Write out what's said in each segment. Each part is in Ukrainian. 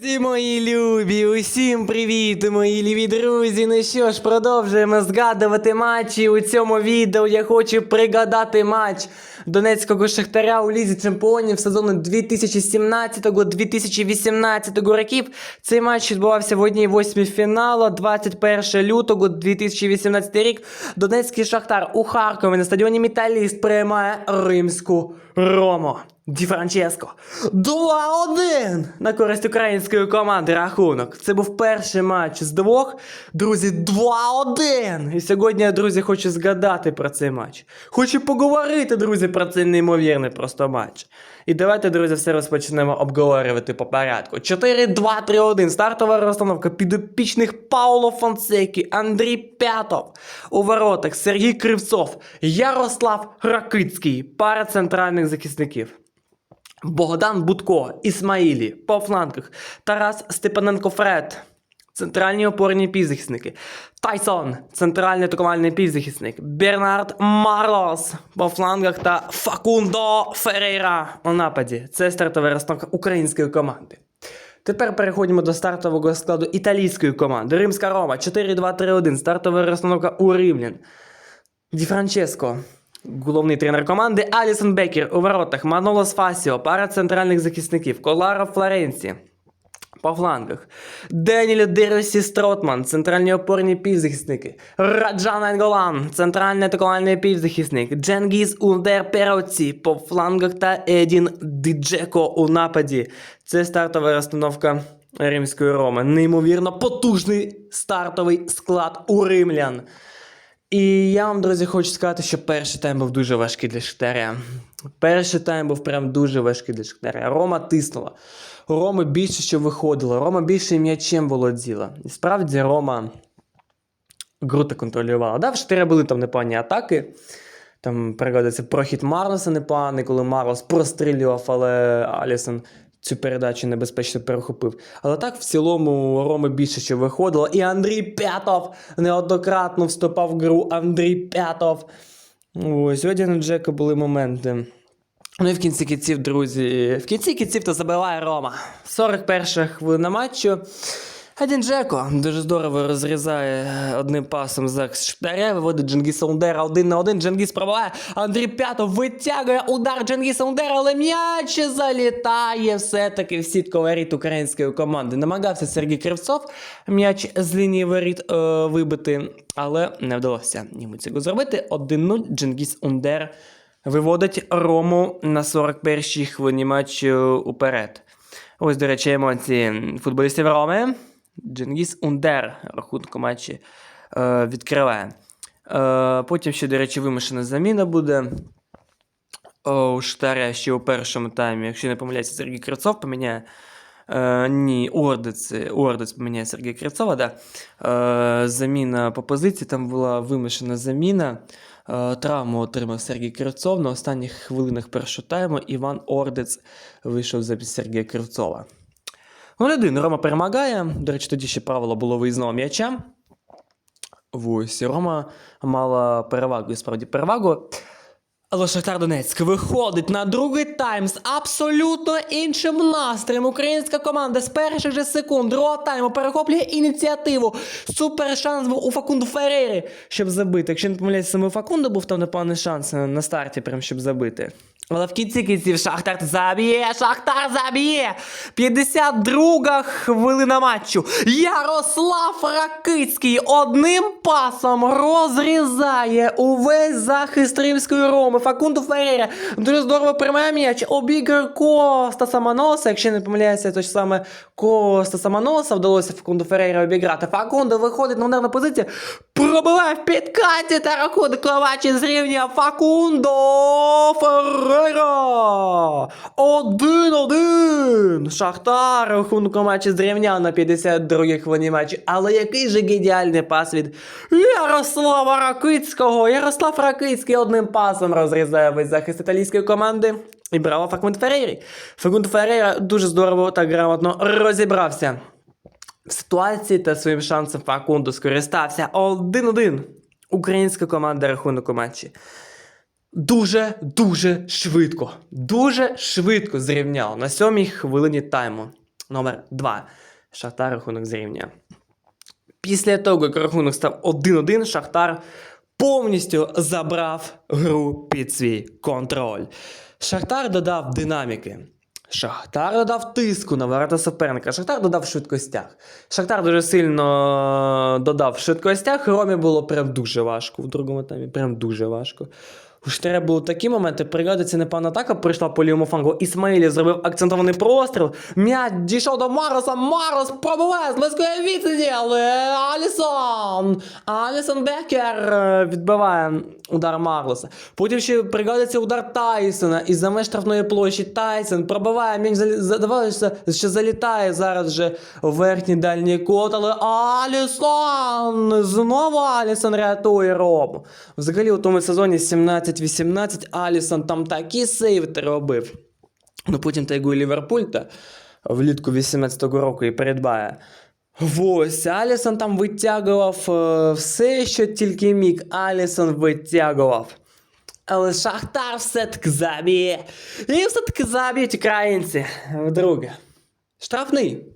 Друзі мої любі, усім привіт, мої любі друзі. Ну що ж, продовжуємо згадувати матчі. У цьому відео я хочу пригадати матч Донецького Шахтаря у Лізі Чемпіонів сезону 2017-2018 років. Цей матч відбувався в одній восьмій фіналу 21 лютого 2018 рік. Донецький Шахтар у Харкові на стадіоні Металіст приймає римську Рому. Ді Франческо. 2-1 на користь української команди рахунок. Це був перший матч з двох. Друзі, 2-1. І сьогодні я, друзі, хочу згадати про цей матч. Хочу поговорити, друзі, про цей неймовірний просто матч. І давайте, друзі, все розпочнемо обговорювати по порядку. 4-2-3-1. Стартова розстановка підопічних Пауло Фонсекі, Андрій Пятов. У воротах Сергій Кривцов, Ярослав Ракицький, пара центральних захисників. Богдан Будко, Ісмаїлі, по флангах, Тарас Степаненко Фред, центральні опорні півзахисники, Тайсон, центральний атакувальний півзахисник, Бернард Марлос по флангах та Факундо Ферейра у нападі. Це стартова розстановка української команди. Тепер переходимо до стартового складу італійської команди. Римська Рома 4-2-3-1. Стартова розстановка у Римлян. Ді Франческо, головний тренер команди, Алісон Бекер у воротах, Манолос Фасіо, пара центральних захисників, Коларо Флоренці. По флангах. Деніль Деросі Стротман, центральні опорні півзахисники. Раджан Енголан, центральний атакувальний півзахисник. Дженгіз Ундер Пероці по флангах та Едін Диджеко у нападі. Це стартова розстановка Римської Роми. Неймовірно потужний стартовий склад у римлян. І я вам, друзі, хочу сказати, що перший тайм був дуже важкий для Шахтаря. Перший тайм був прям дуже важкий для Шахтаря. Рома тиснула. Рома більше що виходила, Рома більше м'ячем володіла. І справді Рома круто контролювала. Да, в Шахтаря були там непогані атаки. Там пригадується прохід Марлоса непоганий, коли Марлос прострілював, але Алісон цю передачу небезпечно перехопив. Але так в цілому Рома більше що виходило. І Андрій П'ятов неоднократно вступав в гру. Андрій П'ятов. Ось сьогодні на Джека були моменти. Ну і в кінці кінців, друзі, в кінці кінців то забиває Рома. 41 хвилина матчу. Один Джеко дуже здорово розрізає одним пасом за Шахтаря, виводить Дженгіса Ундера один на один. Дженгіс пробиває. Андрій П'ятов витягує удар Дженгіса Ундера, але м'яч залітає все-таки в сітку воріт української команди. Намагався Сергій Кривцов м'яч з лінії воріт е, вибити, але не вдалося йому цього зробити. 1-0 Дженгіс Ундер виводить Рому на 41-й хвилині матчу уперед. Ось, до речі, емоції футболістів Роми. Дженгіс Ундер рахунок у матчі е, відкриває. Е, потім ще, до речі, вимушена заміна буде. О, у Штаря ще у першому таймі, якщо не помиляється, Сергій Кривцов поміняє. Е, ні, Ордець, Ордець поміняє Сергія Кривцова, да. Е, заміна по позиції, там була вимушена заміна. Е, травму отримав Сергій Кривцов. На останніх хвилинах першого тайму Іван Ордець вийшов замість Сергія Кривцова. Ну, один Рома перемагає. До речі, тоді ще правило було виїзного м'яча. Ось, Рома мала перевагу, і справді перевагу. Але Шахтар Донецьк виходить на другий тайм з абсолютно іншим настроєм. Українська команда з перших же секунд другого тайму перехоплює ініціативу. Супер шанс був у Факунду Феррері, щоб забити. Якщо не помиляюся, саме Факунду був там непоганий шанс на старті, прям щоб забити. Але в кінці кінців Шахтар заб'є, Шахтар заб'є. 52 хвилина матчу. Ярослав Ракицький одним пасом розрізає увесь захист Римської Роми. Факунду Феррера дуже здорово приймає м'яч. Обігр Коста Самоноса. Якщо не помиляюся, то ж саме Коста Самоноса вдалося Факунду Феррера обіграти. Факунду виходить на ударну позицію, пробиває в підкаті та рахунок Клавачі зрівняв Факундо Феррера. Один-один. Шахтар рахунок у матчі зрівняв на 52-й хвилині матчі. Але який же геніальний пас від Ярослава Ракицького. Ярослав Ракицький одним пасом розрізає весь захист італійської команди. І браво Факунд Феррері. Факунд Феррера дуже здорово та грамотно розібрався в ситуації та своїм шансом Факунду скористався 1-1. Українська команда рахунок у матчі. Дуже-дуже швидко. Дуже швидко зрівняв на сьомій хвилині тайму. номер 2 Шахтар рахунок зрівнює. Після того, як рахунок став 1-1, Шахтар повністю забрав гру під свій контроль. Шахтар додав динаміки. Шахтар додав тиску на ворота суперника. Шахтар додав швидкостях. Шахтар дуже сильно додав швидкостях. Ромі було прям дуже важко в другому таймі. Прям дуже важко. У Штаря були такі моменти. Пригодиться непевна атака, прийшла по лівому флангу. Ісмаїлі зробив акцентований простріл. М'яч дійшов до Мароса. Марос пробиває з близької відстані, але Алісон. Алісон Бекер е, відбиває удар Марлоса. Потім ще пригодиться удар Тайсона. І за меж штрафної площі Тайсон пробиває. М'яч здавалося, що залітає зараз же в верхній дальній кут, але Алісон! Знову Алісон рятує Рому. Взагалі у тому сезоні 17-18 Алісон там такі сейви робив. Ну потім тайгує Ліверпуль та влітку 18-го року і передбає. Ось, Алісон там витягував е, все, що тільки міг. Алісон витягував. Але Шахтар все-таки заб'є. І все-таки заб'ють українці. Вдруге. Штрафний.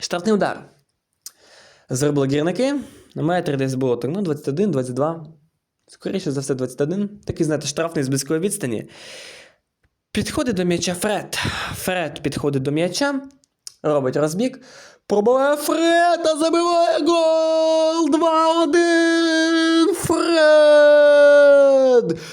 Штрафний удар. Зробили гірники. На метрі десь було так, ну, 21, 22. Скоріше за все, 21. Такий, знаєте, штрафний з близької відстані. Підходить до м'яча Фред. Фред підходить до м'яча, робить розбіг. Пробиває Фред та забиває гол! 2-1!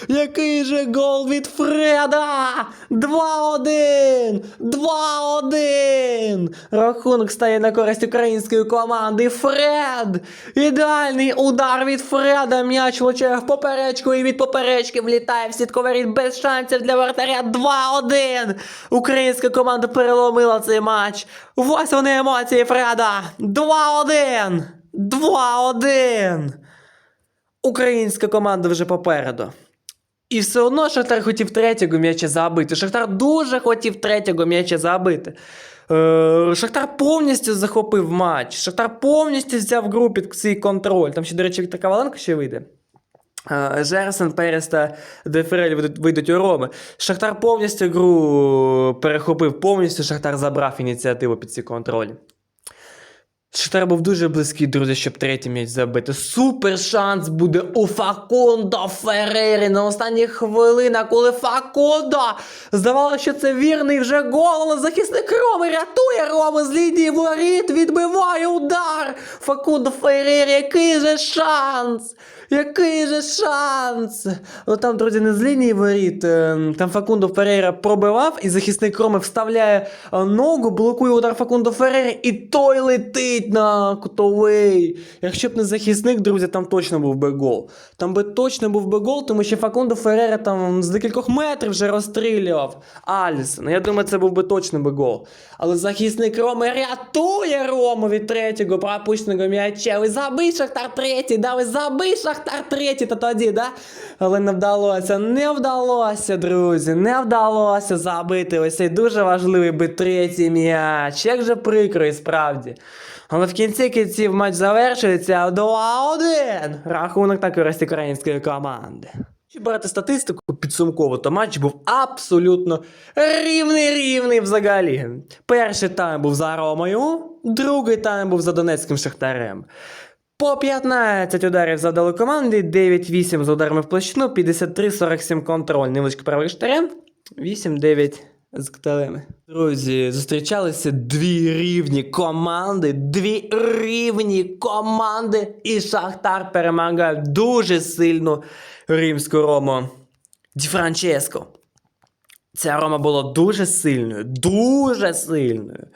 Який же гол від Фреда! 2-1! 2-1! Рахунок стає на користь української команди. Фред! Ідеальний удар від Фреда. М'яч влучає в поперечку і від поперечки влітає в сітку воріт без шансів для вратаря. 2-1! Українська команда переломила цей матч. Ось вони емоції Фреда. 2-1! 2-1! Українська команда вже попереду. І все одно Шахтар хотів третього м'яча забити. Шахтар дуже хотів третього м'яча забити. Е, Шахтар повністю захопив матч. Шахтар повністю взяв гру під свій контроль. Там ще, до речі, Віктор Коваленко ще вийде. Е, Жерсен, Перес та Деферель вийдуть у Роми. Шахтар повністю гру перехопив, повністю Шахтар забрав ініціативу під свій контроль. Шахтар був дуже близький, друзі, щоб третій м'яч забити. Супер шанс буде у Факондо Ферері на останніх хвилинах, коли Факондо здавалося, що це вірний вже гол, захисник Роми рятує Роми з лінії воріт, відбиває удар. Факондо Ферері, який же шанс! Який же шанс! Ну там, друзі, не з лінії воріт. е, Там Факундо Феррейра пробивав, і захисник Роми вставляє е, ногу, блокує удар Факундо Феррейра, і той летить на кутовий. Якщо б не захисник, друзі, там точно був би гол. Там би точно був би гол, тому що Факундо Феррейра там з декількох метрів вже розстрілював Алісона. Я думаю, це був би точно би гол. Але захисник Роми рятує Рому від третього пропущеного м'яча. Ви забий Шахтар третій, да, ви забий Шахтар третій, та тоді, да? Але не вдалося, не вдалося, друзі, не вдалося забити ось цей дуже важливий би третій м'яч. Як же прикро і справді. Але в кінці кінців матч завершується 2-1. Рахунок на користь української команди. Якщо брати статистику підсумково, то матч був абсолютно рівний рівний взагалі. Перший тайм був за Ромою, другий тайм був за Донецьким Шахтарем. По 15 ударів завдали команди, 9-8 з ударами в площину, 53-47 контроль. Невеличкий правий Шахтарем, 8-9 з кталеми. Друзі, зустрічалися дві рівні команди, дві рівні команди, і Шахтар перемагає дуже сильну римську рому. Ді Франческо. Ця Рома була дуже сильною, дуже сильною.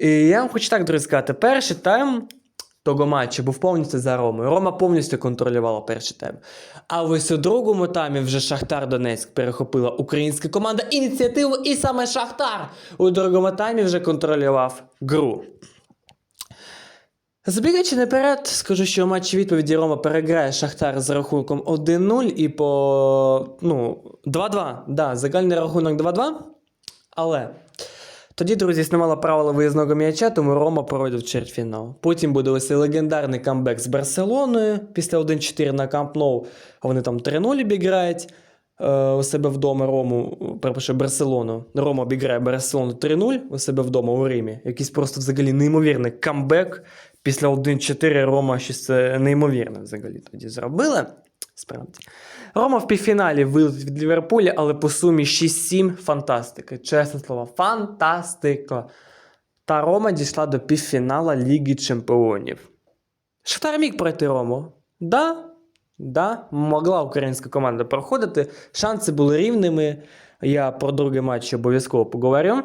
І я вам хочу так, друзі, сказати, перший тайм того матчу був повністю за Ромою. Рома повністю контролювала перший тайм. А ось у другому таймі вже Шахтар Донецьк перехопила українська команда ініціативу, і саме Шахтар у другому таймі вже контролював гру. Забігаючи наперед, скажу, що у матчі відповіді Рома переграє Шахтар з рахунком 1-0 і по ну, 2-2. Да, загальний рахунок 2-2. Але тоді, друзі, існувало правило виїзного м'яча, тому Рома пройде в чвертьфінал. Потім буде ось цей легендарний камбек з Барселоною після 1-4 на Камп Ноу. Вони там 3-0 обіграють. е, у себе вдома Рому, перепрошую, Барселону. Рома обіграє Барселону 3-0 у себе вдома у Римі. Якийсь просто взагалі неймовірний камбек. Після 1-4 Рома щось неймовірне взагалі тоді зробила. Справді. Рома в півфіналі вилетить від Ліверпуля, але по сумі 6-7 фантастика. Чесне слово, фантастика. Та Рома дійшла до півфінала Ліги Чемпіонів. Шахтар міг пройти Рому. Да, да, могла українська команда проходити. Шанси були рівними. Я про другий матч обов'язково поговорю.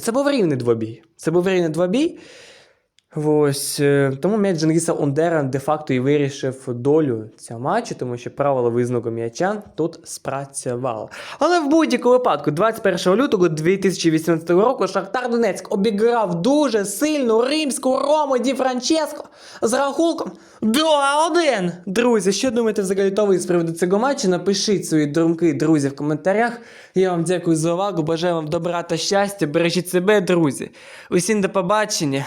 Це був рівний двобій. Це був рівний двобій. Ось е, тому м'яч Джангіса Ундера де-факто і вирішив долю цього матчу, тому що правило визнаку м'яча тут спрацювало. Але в будь-якому випадку, 21 лютого 2018 року, Шахтар Донецьк обіграв дуже сильну римську Рому Ді Франческо з рахунком 2-1. Друзі, що думаєте взагалі то ви з приводу цього матчу? Напишіть свої думки, друзі, в коментарях. Я вам дякую за увагу. Бажаю вам добра та щастя. Бережіть себе, друзі. Усім до побачення.